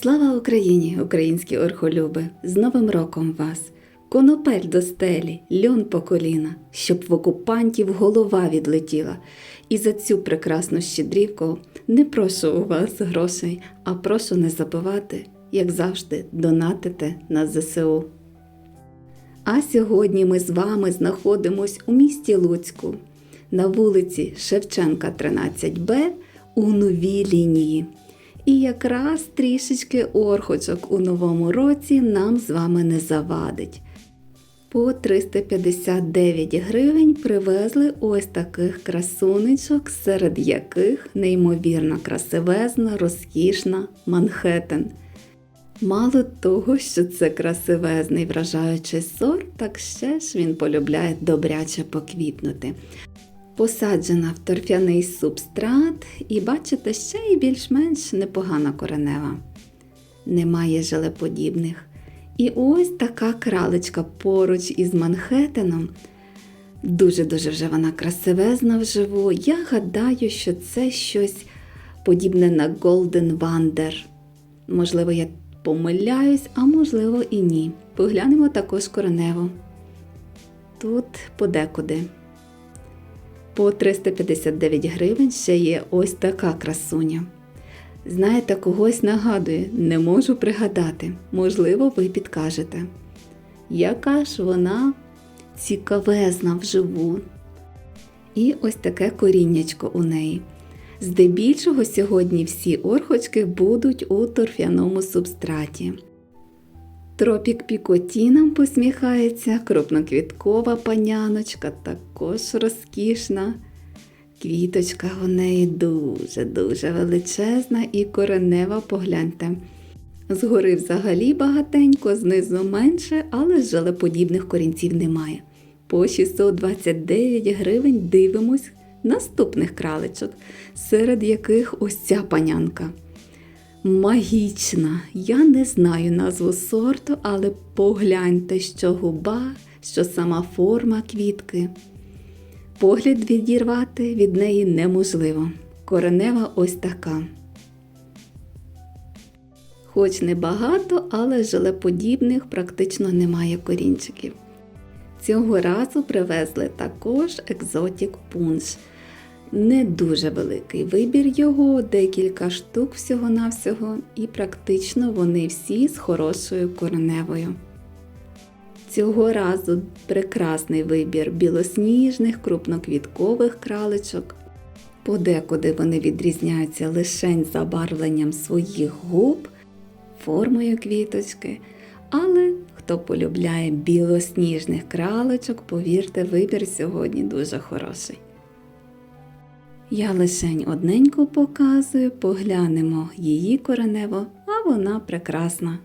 Слава Україні, українські орхолюби! З Новим роком вас! Конопель до стелі, льон по коліна, щоб в окупантів голова відлетіла. І за цю прекрасну щедрівку не прошу у вас грошей, а прошу не забувати, як завжди, донатити на ЗСУ. А сьогодні ми з вами знаходимось у місті Луцьку на вулиці Шевченка, 13Б у новій лінії. І якраз трішечки орхочок у новому році нам з вами не завадить. По 359 гривень привезли ось таких красунечок, серед яких неймовірно красивезна, розкішна Манхеттен. Мало того, що це красивезний вражаючий сорт, так ще ж він полюбляє добряче поквітнути. Посаджена в торфяний субстрат, і бачите, ще й більш-менш непогана коренева. Немає желеподібних. І ось така кралечка поруч із Манхеттеном. Дуже-дуже вже вона красивезна вживу. Я гадаю, що це щось подібне на Golden Wonder. Можливо, я помиляюсь, а можливо і ні. Поглянемо також коренево. Тут подекуди. По 359 гривень ще є ось така красуня. Знаєте, когось нагадує, не можу пригадати. Можливо, ви підкажете. Яка ж вона цікавезна вживу. І ось таке коріннячко у неї. Здебільшого сьогодні всі орхочки будуть у торфяному субстраті. Тропік Пікоті нам посміхається, крупноквіткова паняночка, також розкішна. Квіточка у неї дуже-дуже величезна і коренева, погляньте. Згори взагалі багатенько, знизу менше, але желеподібних корінців немає. По 629 гривень дивимось наступних кралечок, серед яких ось ця панянка. Магічна. Я не знаю назву сорту, але погляньте, що губа, що сама форма квітки. Погляд відірвати від неї неможливо. Коренева ось така. Хоч небагато, але желеподібних практично немає корінчиків. Цього разу привезли також екзотік пунш. Не дуже великий вибір його, декілька штук всього-навсього, і практично вони всі з хорошою кореневою. Цього разу прекрасний вибір білосніжних, крупноквіткових кралечок. Подекуди вони відрізняються лише забарвленням своїх губ, формою квіточки. Але хто полюбляє білосніжних кралечок, повірте, вибір сьогодні дуже хороший. Я лишень одненьку показую, поглянемо її коренево, а вона прекрасна.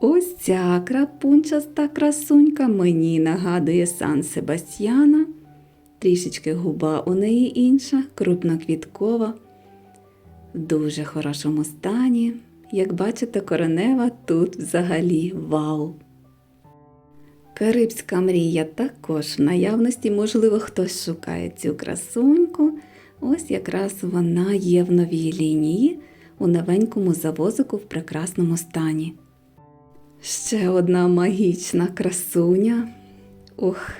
Ось ця крапунчаста красунька мені нагадує Сан Себастьяна. Трішечки губа у неї інша, крупноквіткова, в дуже хорошому стані. Як бачите, коренева тут взагалі вау. Карибська мрія також в наявності, можливо, хтось шукає цю красуньку. Ось якраз вона є в новій лінії у новенькому завозику в прекрасному стані. Ще одна магічна красуня. Ох,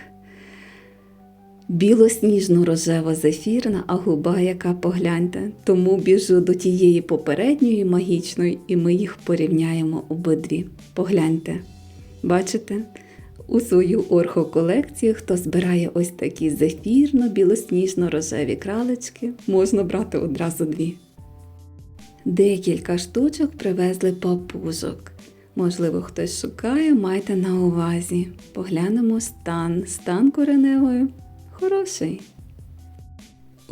білосніжно-рожева зефірна, а губа, яка погляньте. Тому біжу до тієї попередньої магічної, і ми їх порівняємо обидві. Погляньте. Бачите? У свою орхоколекцію, хто збирає ось такі зефірно-білосніжно-рожеві кралечки, можна брати одразу дві. Декілька штучок привезли папужок. Можливо, хтось шукає, майте на увазі. Поглянемо стан. Стан кореневою хороший.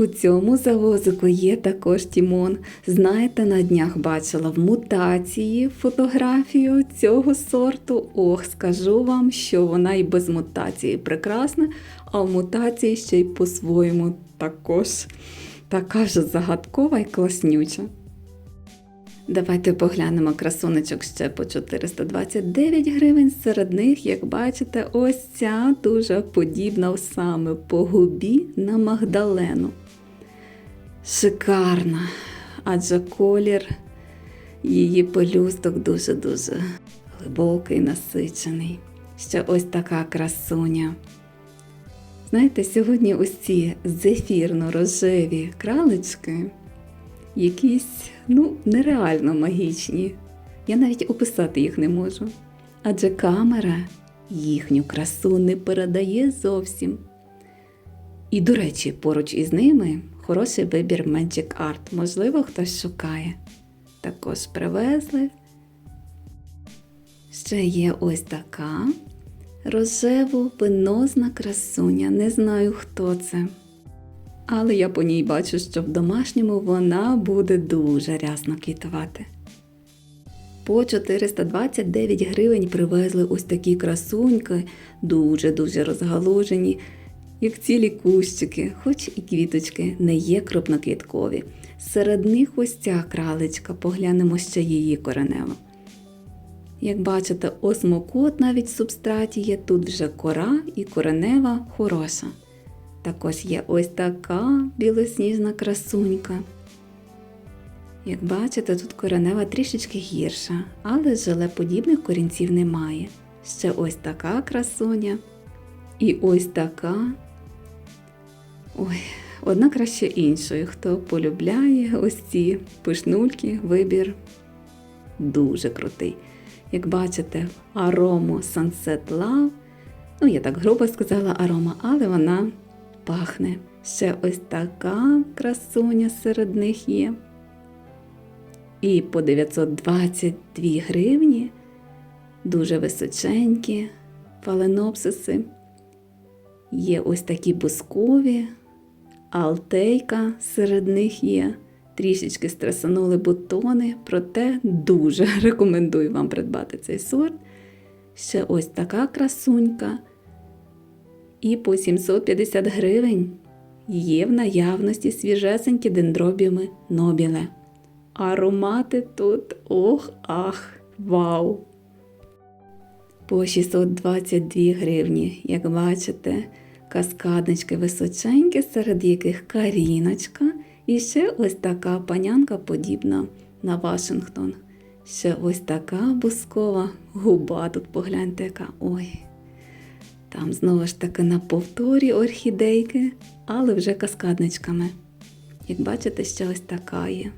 У цьому завозику є також Тімон. Знаєте, на днях бачила в мутації фотографію цього сорту. Ох, скажу вам, що вона і без мутації прекрасна, а в мутації ще й по-своєму також така ж загадкова і класнюча. Давайте поглянемо красунечок ще по 429 гривень. Серед них, як бачите, ось ця дуже подібна саме по губі на Магдалену. Шикарна, адже колір Її пелюсток дуже-дуже глибокий, насичений. Ще ось така красуня. Знаєте, сьогодні ось ці зефірно-рожеві кралечки якісь, ну, нереально магічні. Я навіть описати їх не можу. Адже камера їхню красу не передає зовсім. І, до речі, поруч із ними хороший вибір Magic Art. Можливо, хтось шукає. Також привезли. Ще є ось така рожево пенозна красуня. Не знаю, хто це. Але я по ній бачу, що в домашньому вона буде дуже рясно квітувати. По 429 гривень привезли ось такі красуньки, дуже-дуже розгалужені, як цілі кущики, хоч і квіточки не є крупноквіткові. Серед них ось ця кралечка, поглянемо ще її коренево. Як бачите, осмокот навіть в субстраті є, тут вже кора і коренева хороша. Також є ось така білосніжна красунька. Як бачите, тут коренева трішечки гірша, але желеподібних корінців немає. Ще ось така красуня. І ось така. Ой, одна краще іншої. Хто полюбляє ось ці пишнульки, вибір дуже крутий. Як бачите, арому Sunset Love. Ну, я так грубо сказала арома, але вона пахне. Ще ось така красуня серед них є. І по 922 гривні дуже височенькі фаленопсиси. Є ось такі бускові, алтейка серед них є. Трішечки стресанули бутони, проте дуже рекомендую вам придбати цей сорт. Ще ось така красунька. І по 750 гривень є в наявності свіжесенькі дендробіуми нобіле. Аромати тут ох ах, вау! По 622 гривні, як бачите, каскаднички височенькі, серед яких каріночка. І ще ось така панянка подібна на Вашингтон. Ще ось така бускова губа тут погляньте, яка. Ой. Там знову ж таки на повторі орхідейки, але вже каскадничками. Як бачите, ще ось така є.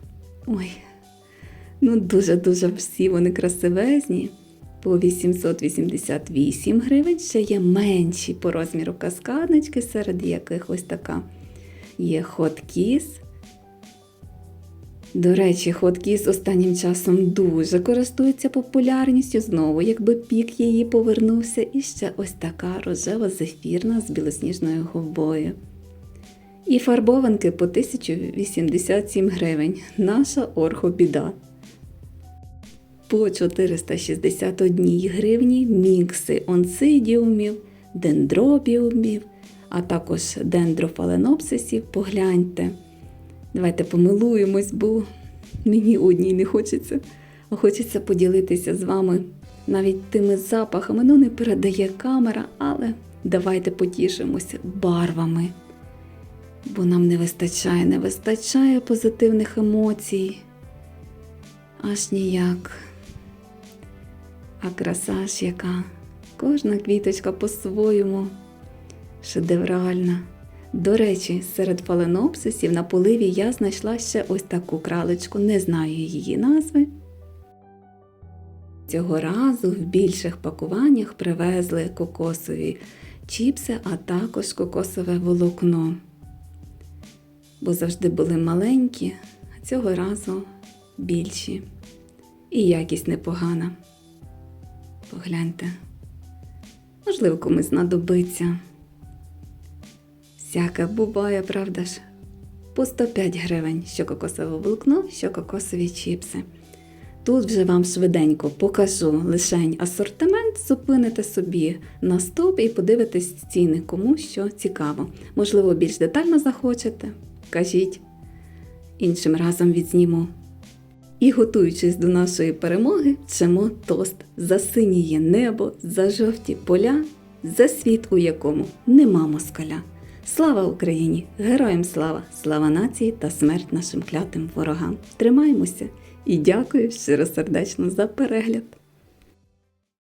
Ой, ну дуже-дуже всі вони красивезні. По 888 гривень ще є менші по розміру каскаднички, серед яких ось така є хоткіс. До речі, хоткіс останнім часом дуже користується популярністю. Знову, якби пік її повернувся, і ще ось така рожева зефірна з білосніжною губою. І фарбованки по 1087 гривень. Наша орхобіда. По 461 гривні мікси онсидіумів, дендробіумів, а також дендрофаленопсисів. Погляньте. Давайте помилуємось, бо мені одній не хочеться. А хочеться поділитися з вами навіть тими запахами. Ну, не передає камера, але давайте потішимося барвами. Бо нам не вистачає, не вистачає позитивних емоцій. Аж ніяк. А краса ж яка. Кожна квіточка по-своєму шедевральна. До речі, серед фаленопсисів на поливі я знайшла ще ось таку кралечку, не знаю її назви. Цього разу в більших пакуваннях привезли кокосові чіпси, а також кокосове волокно. Бо завжди були маленькі, а цього разу більші. І якість непогана. Погляньте, можливо, комусь знадобиться. Всяке буває, правда ж? По 105 гривень, що кокосове волокно, що кокосові чіпси. Тут вже вам швиденько покажу лишень асортимент, зупините собі на стоп і подивитесь ціни, кому що цікаво. Можливо, більш детально захочете, кажіть. Іншим разом відзніму. І готуючись до нашої перемоги, вчимо тост за синіє небо, за жовті поля, за світ, у якому нема москаля. Слава Україні! Героям слава! Слава нації та смерть нашим клятим ворогам! Тримаємося І дякую щиросердечно за перегляд.